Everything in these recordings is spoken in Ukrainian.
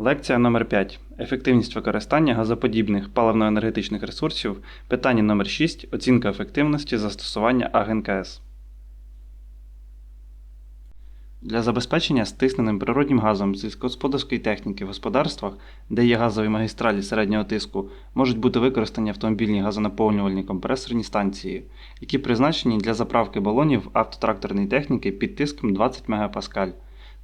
Лекція номер 5 Ефективність використання газоподібних паливно-енергетичних ресурсів. Питання номер 6 Оцінка ефективності застосування АГНКС. Для забезпечення стисненим природнім газом сільськогосподарської техніки в господарствах, де є газові магістралі середнього тиску, можуть бути використані автомобільні газонаповнювальні компресорні станції, які призначені для заправки балонів автотракторної техніки під тиском 20 МПа.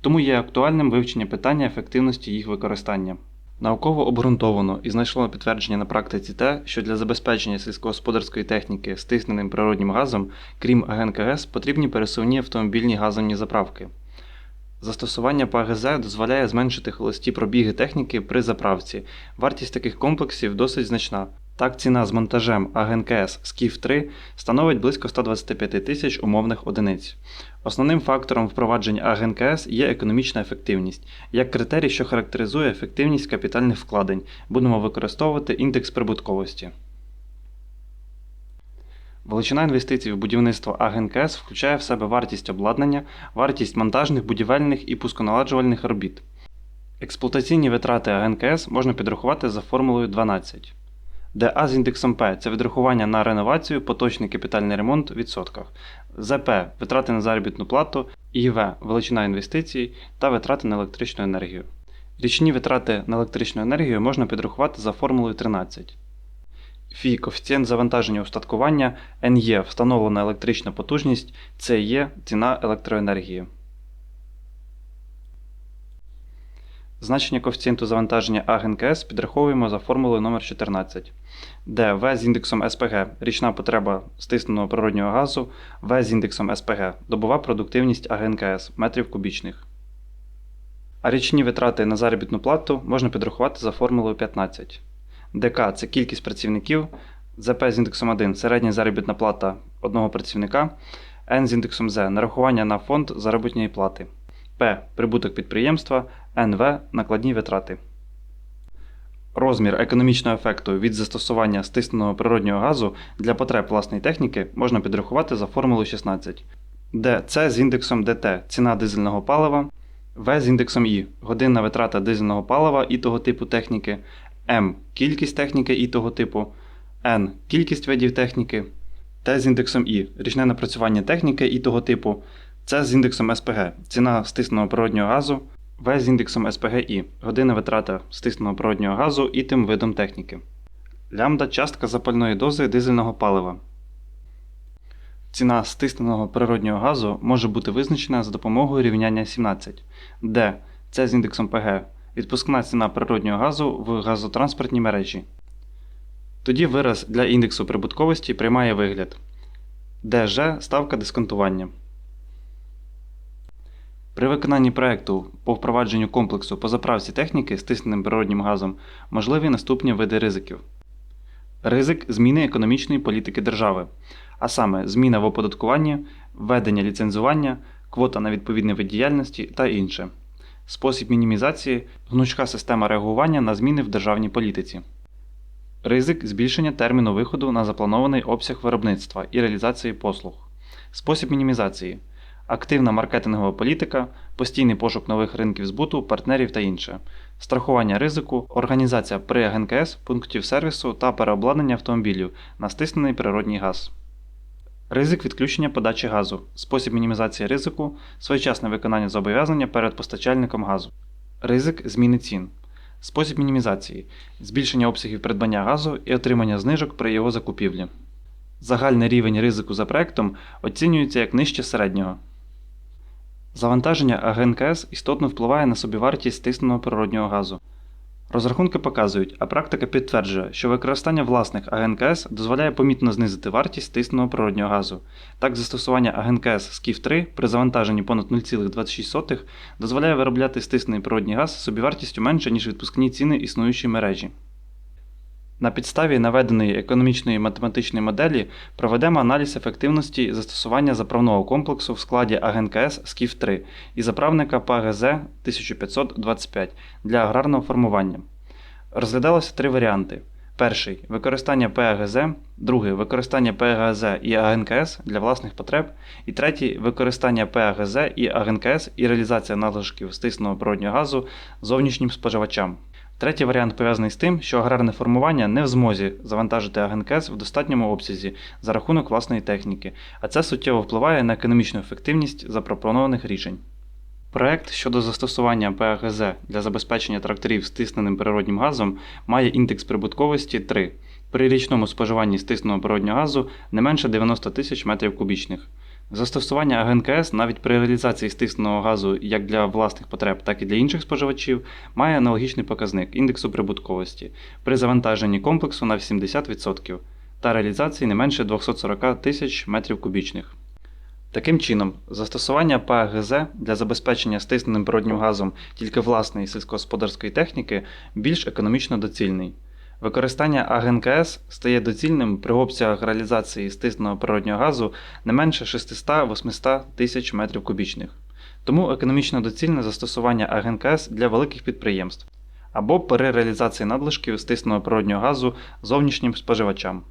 Тому є актуальним вивчення питання ефективності їх використання. Науково обґрунтовано і знайшло підтвердження на практиці те, що для забезпечення сільськогосподарської техніки стисненим природнім газом, крім АГНКС, потрібні пересувні автомобільні газовні заправки. Застосування ПАГЗ дозволяє зменшити холості пробіги техніки при заправці. Вартість таких комплексів досить значна. Так, ціна з монтажем АГНКС скіф 3 становить близько 125 тисяч умовних одиниць. Основним фактором впровадження АГНКС є економічна ефективність. Як критерій, що характеризує ефективність капітальних вкладень, будемо використовувати індекс прибутковості. Величина інвестицій в будівництво АГНКС включає в себе вартість обладнання, вартість монтажних, будівельних і пусконаладжувальних робіт. Експлуатаційні витрати АГНКС можна підрахувати за формулою 12, де А з індексом П це відрахування на реновацію, поточний капітальний ремонт в відсотках, ЗП витрати на заробітну плату, ІВ величина інвестицій та витрати на електричну енергію. Річні витрати на електричну енергію можна підрахувати за формулою 13. Фі коефіцієнт завантаження устаткування НЄ встановлена електрична потужність, ЦЕ є ціна електроенергії. Значення коефіцієнту завантаження АГНКС підраховуємо за формулою номер 14 де В з індексом СПГ річна потреба стисненого природнього газу, В з індексом СПГ добова продуктивність АГНКС метрів кубічних. А річні витрати на заробітну плату можна підрахувати за формулою 15. ДК це кількість працівників, ЗП з індексом 1 середня заробітна плата одного працівника, Н з індексом З нарахування на фонд заробітної плати, П. Прибуток підприємства, НВ накладні витрати. Розмір економічного ефекту від застосування стисненого природнього газу для потреб власної техніки можна підрахувати за формулою 16, де С з індексом ДТ ціна дизельного палива, В з індексом І годинна витрата дизельного палива і того типу техніки, М кількість техніки і того типу, N кількість видів техніки, Т з індексом І річне напрацювання техніки і того типу, С з індексом СПГ ціна стисненого природнього газу, В з індексом СПГІ година витрата стисненого природнього газу і тим видом техніки. Лямбда частка запальної дози дизельного палива. Ціна стисненого природнього газу може бути визначена за допомогою рівняння 17, де С з індексом ПГ відпускна ціна природнього газу в газотранспортній мережі. Тоді вираз для індексу прибутковості приймає вигляд ДЖ ставка дисконтування. При виконанні проекту по впровадженню комплексу по заправці техніки стисненим природнім газом можливі наступні види ризиків. Ризик зміни економічної політики держави, а саме зміна в оподаткуванні, введення ліцензування, квота на відповідний вид діяльності та інше. Спосіб мінімізації гнучка система реагування на зміни в державній політиці. Ризик збільшення терміну виходу на запланований обсяг виробництва і реалізації послуг. Спосіб мінімізації активна маркетингова політика, постійний пошук нових ринків збуту, партнерів та інше, страхування ризику, організація при АГНКС, пунктів сервісу та переобладнання автомобілів на стиснений природній газ. Ризик відключення подачі газу, спосіб мінімізації ризику, своєчасне виконання зобов'язання перед постачальником газу. Ризик зміни цін. Спосіб мінімізації збільшення обсягів придбання газу і отримання знижок при його закупівлі. Загальний рівень ризику за проектом оцінюється як нижче середнього. Завантаження АГНКС істотно впливає на собівартість стисненого природнього газу. Розрахунки показують, а практика підтверджує, що використання власних АГНКС дозволяє помітно знизити вартість стисненого природнього газу. Так, застосування АГНКС скіф 3 при завантаженні понад 0,26 дозволяє виробляти стиснений природній газ собівартістю менше, ніж відпускні ціни існуючої мережі. На підставі наведеної економічної математичної моделі проведемо аналіз ефективності застосування заправного комплексу в складі АГНКС скіф 3 і заправника ПАГЗ 1525 для аграрного формування. Розглядалося три варіанти: Перший використання ПАГЗ, другий використання ПАГЗ і АГНКС для власних потреб, і третій використання ПАГЗ і АГНКС і реалізація надлишків стисного природнього газу зовнішнім споживачам. Третій варіант пов'язаний з тим, що аграрне формування не в змозі завантажити АГНКС в достатньому обсязі за рахунок власної техніки, а це суттєво впливає на економічну ефективність запропонованих рішень. Проект щодо застосування ПАГЗ для забезпечення тракторів стисненим природнім газом має індекс прибутковості 3 при річному споживанні стисного природнього газу не менше 90 тисяч метрів кубічних. Застосування АГНКС навіть при реалізації стисного газу як для власних потреб, так і для інших споживачів має аналогічний показник індексу прибутковості при завантаженні комплексу на 80% та реалізації не менше 240 тисяч метрів кубічних. Таким чином, застосування ПАГЗ для забезпечення стисненим природнім газом тільки власної сільськогосподарської техніки більш економічно доцільний. Використання АГНКС стає доцільним при обсягах реалізації стисненого природнього газу не менше 600-800 тисяч метрів кубічних. Тому економічно доцільне застосування АГНКС для великих підприємств або при реалізації надлишків стисненого природнього газу зовнішнім споживачам.